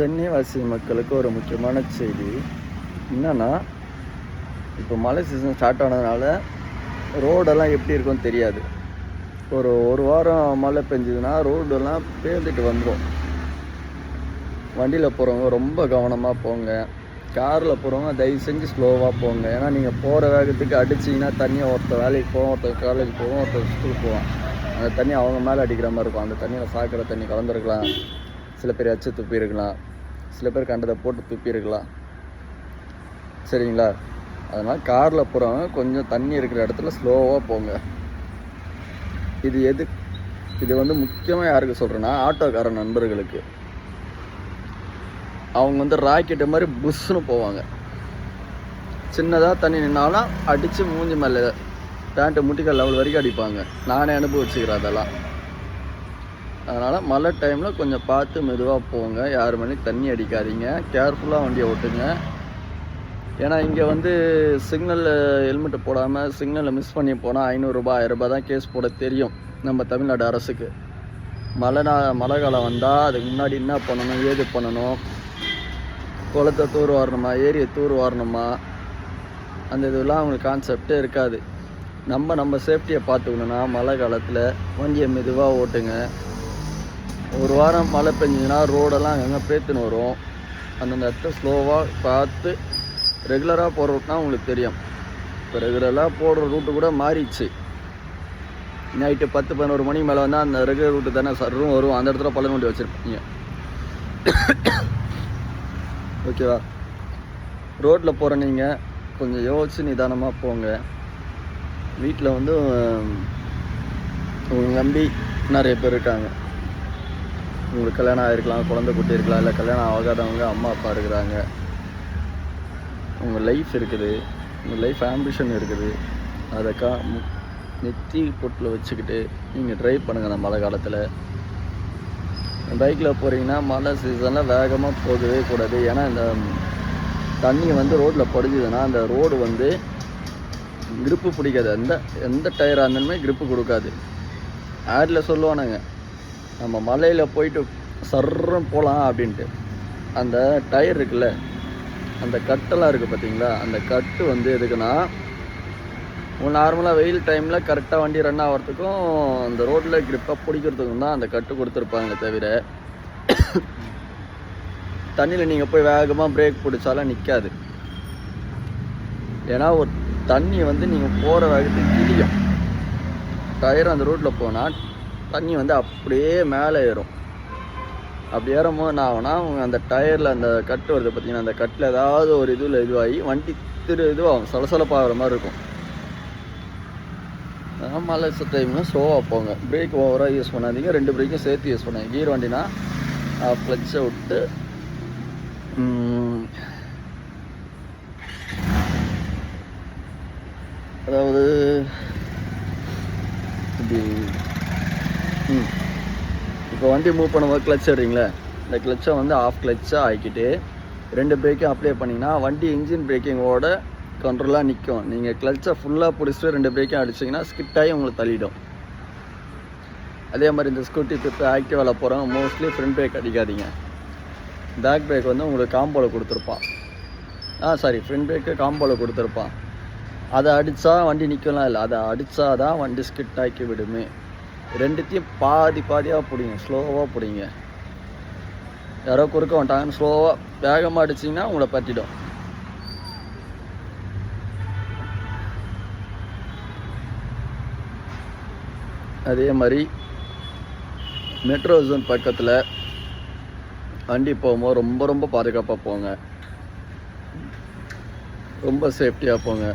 சென்னைவாசி மக்களுக்கு ஒரு முக்கியமான செய்தி. என்னென்னா இப்போ மழை சீசன் ஸ்டார்ட் ஆனதுனால ரோடெல்லாம் எப்படி இருக்கும்னு தெரியாது. ஒரு ஒரு வாரம் மழை பெஞ்சதுன்னா ரோடெல்லாம் பேர்ந்துட்டு வந்துடும் வண்டியில் போகிறவங்க ரொம்ப கவனமாக போங்க. காரில் போகிறவங்க தயவு செஞ்சு ஸ்லோவாக போங்க. ஏன்னா நீங்கள் போகிற வேகத்துக்கு அடிச்சிங்கன்னா தண்ணியை ஒருத்தர் வேலைக்கு போவோம் ஒருத்தர் காலேஜ் போவோம் ஒருத்தர் ஸ்கூல் போவோம் அந்த தண்ணி அவங்க மேலே அடிக்கிற மாதிரி இருக்கும். அந்த தண்ணியில் சாக்கிற தண்ணி கலந்துருக்கலாம். சில பேர் அச்சு துப்பி இருக்கலாம். சில பேர் கண்டதை போட்டு துப்பியிருக்கலாம். சரிங்களா? அதனால் காரில் போகிறவங்க கொஞ்சம் தண்ணி இருக்கிற இடத்துல ஸ்லோவாக போங்க. இது எது? இது வந்து முக்கியமாக யாருக்கு சொல்கிறேன்னா ஆட்டோக்கார நண்பர்களுக்கு. அவங்க வந்து ராக்கெட்டு மாதிரி புஷ்ஷுன்னு போவாங்க. சின்னதாக தண்ணி நின்னாலும் அடித்து மூஞ்சி மேலே பேண்ட்டு முட்டிக்கால் லெவல் வரைக்கும் அடிப்பாங்க. நானே அனுபவிச்சுக்கிறேன் அதெல்லாம். அதனால் மழை டைமில் கொஞ்சம் பார்த்து மெதுவாக போங்க. யார் மணிக்கு தண்ணி அடிக்காதீங்க. கேர்ஃபுல்லாக வண்டியை ஓட்டுங்க. ஏன்னா இங்கே வந்து சிக்னலில் ஹெல்மெட்டு போடாமல் சிக்னலில் மிஸ் பண்ணி போனால் ஐநூறுரூபா ஆயிரரூபா தான் கேஸ் போட தெரியும் நம்ம தமிழ்நாடு அரசுக்கு. மழை நா மழை காலம் வந்தால் அதுக்கு முன்னாடி என்ன பண்ணணும் ஏது பண்ணணும்? குளத்தை தூர் வாரணுமா ஏரியை தூர் வாரணுமா? அந்த இதெல்லாம் அவங்களுக்கு கான்செப்டே இருக்காது. நம்ம நம்ம சேஃப்டியை பார்த்துக்கணுன்னா மழை காலத்தில் வண்டியை மெதுவாக ஓட்டுங்க. ஒரு வாரம் மழை பெஞ்சதுன்னா ரோடெல்லாம் அங்கங்கே பேத்துன்னு வரும். அந்தந்த இடத்த ஸ்லோவாக பார்த்து ரெகுலராக போகிற ரூட்னா உங்களுக்கு தெரியும். இப்போ ரெகுலராக போடுற ரூட்டு கூட மாறிடுச்சு. நைட்டு பத்து பதினோரு மணி மேலே வந்தால் அந்த ரெகுலர் ரூட்டு தானே சர்ரும் வரும். அந்த இடத்துல பழம் வண்டி வச்சுருப்பீங்க. ஓகேவா ரோட்டில் போகிற நீங்கள் கொஞ்சம் யோசிச்சு நிதானமாக போங்க. வீட்டில் வந்து உங்கள் நம்பி நிறைய பேர் இருக்காங்க. உங்களுக்கு கல்யாணம் ஆகிருக்கலாம் குழந்தை குட்டி இருக்கலாம் இல்லை கல்யாணம் ஆகாதவங்க அம்மா அப்பா இருக்கிறாங்க. உங்கள் லைஃப் இருக்குது. உங்கள் லைஃப் ஆம்பிஷன் இருக்குது. அதை கா நெத்தி பொட்டில் வச்சுக்கிட்டு நீங்கள் ட்ரைவ் பண்ணுங்கள் அந்த மழை காலத்தில். பைக்கில் போகிறீங்கன்னா மழை சீசனில் வேகமாக போகவே கூடாது. ஏன்னா இந்த தண்ணி வந்து ரோட்டில் படிஞ்சுதுன்னா அந்த ரோடு வந்து கிரிப்பு பிடிக்காது. எந்த எந்த டயராக இருந்தாலுமே கிரிப்பு கொடுக்காது. ஆடில் சொல்லுவானுங்க நம்ம மலையில் போயிட்டு சர்றம் போகலாம் அப்படின்ட்டு. அந்த டயர் இருக்குல்ல அந்த கட்டெல்லாம் இருக்குது பார்த்தீங்களா அந்த கட்டு வந்து எதுக்குன்னா நார்மலாக வெயில் டைமில் கரெக்டாக வண்டி ரன் ஆகிறதுக்கும் அந்த ரோட்டில் கிரிப்பாக பிடிக்கிறதுக்கும் தான் அந்த கட்டு கொடுத்துருப்பாங்க தவிர தண்ணியில் நீங்கள் போய் வேகமாக பிரேக் பிடிச்சாலும் நிற்காது ஏன்னா ஒரு தண்ணி வந்து நீங்கள் போகிற வேகத்துக்கு கிழியும். டயர் அந்த ரோட்டில் போனால் தண்ணி வந்து அப்படியே மேலே ஏறும். அப்படி ஏறும்போது என்ன ஆகுனா அவங்க அந்த டயரில் அந்த கட்டு வருது பார்த்தீங்கன்னா அந்த கட்டில் ஏதாவது ஒரு இதில் இதுவாகி வண்டி திரு இதுவாகும் சலசலப்பாகிற மாதிரி இருக்கும். அதனால் மழை டைம்னா ஸ்லோவாக போங்க. பிரேக் ஓவராக யூஸ் பண்ணாதீங்க. ரெண்டு பிரேக்கும் சேர்த்து யூஸ் பண்ணுங்க. கீர் வண்டினா ஃப்ளச்சை விட்டு அதாவது இப்படி இப்போ வண்டி மூவ் பண்ணும்போது கிளச் எடுறீங்களே? இந்த கிளச்சை வந்து ஆஃப் கிளச்சாக ஆக்கிட்டு ரெண்டு பிரேக்கும் அப்ளை பண்ணிங்கன்னா வண்டி இன்ஜின் பிரேக்கிங்கோட கண்ட்ரோலாக நிற்கும் நீங்கள் கிளச்சை ஃபுல்லாக பிடிச்சிட்டு ரெண்டு பிரேக்கும் அடிச்சிங்கன்னா ஸ்கிட்டாகி உங்களை உங்களுக்கு தள்ளிடும். அதே மாதிரி இந்த ஸ்கூட்டி இப்போ ஆக்டிவாவில் போகிறவங்க மோஸ்ட்லி ஃப்ரண்ட் பிரேக் அடிக்காதீங்க. பேக் பிரேக் வந்து உங்களுக்கு காம்போவில் கொடுத்துருப்பான். ஆ சாரி ஃப்ரண்ட் பிரேக்கு காம்போவில் கொடுத்துருப்பான். அதை அடித்தா வண்டி நிற்கலாம் இல்லை. அதை அடித்தா தான் வண்டி ஸ்கிட் ஆக்கி விடுமே. ரெண்டுத்தையும் பாதி பாதியாக பிடிங்க. ஸ்லோவாக பிடிங்க. யாரோ குறுக்க வந்துட்டாங்கன்னு ஸ்லோவாக வேகமாக அடிச்சிங்கன்னா உங்களை பற்றிடும் அதே மாதிரி மெட்ரோ ஜோன் பக்கத்தில் வண்டி போகும்போது ரொம்ப ரொம்ப பாதுகாப்பாக போங்க. ரொம்ப சேஃப்டியாக போங்க.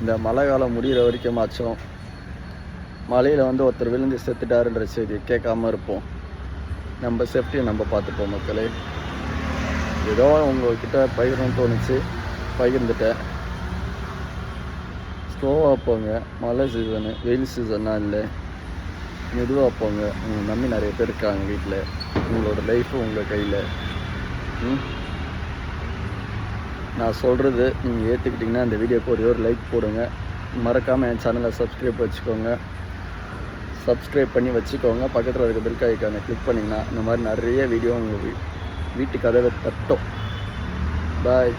இந்த மழை காலம் முடிகிற வரைக்குமாச்சும் மலையில் வந்து ஒருத்தர் விழுந்து செத்துட்டாருன்ற செய்தி கேட்காம இருப்போம். நம்ம சேஃப்டியை நம்ம பார்த்துப்போம் மக்களே. ஏதோ உங்கள்கிட்ட பகிரணும்னு தோணுச்சு. பகிர்ந்துட்டேன். ஸ்லோவாக போங்க. மழை சீசனு வெயில் சீசன்லாம் இல்லை. மெதுவாக போங்க. உங்களை நம்பி நிறைய பேர் இருக்காங்க வீட்டில் உங்களோட லைஃப்பும் உங்கள் கையில். நான் சொல்கிறது நீங்கள் ஏற்றுக்கிட்டிங்கன்னா அந்த வீடியோக்கு ஒரே ஒரு லைக் போடுங்க. மறக்காமல் என் சேனலை சப்ஸ்கிரைப் வச்சுக்கோங்க. சப்ஸ்கிரைப் பண்ணி வச்சுக்கோங்க. பக்கத்தில் இருக்க பெல் ஐக்கானை கிளிக் பண்ணிங்கன்னா இந்த மாதிரி நிறைய வீடியோ உங்களுக்கு வீட்டு கதவை தட்டும். பாய்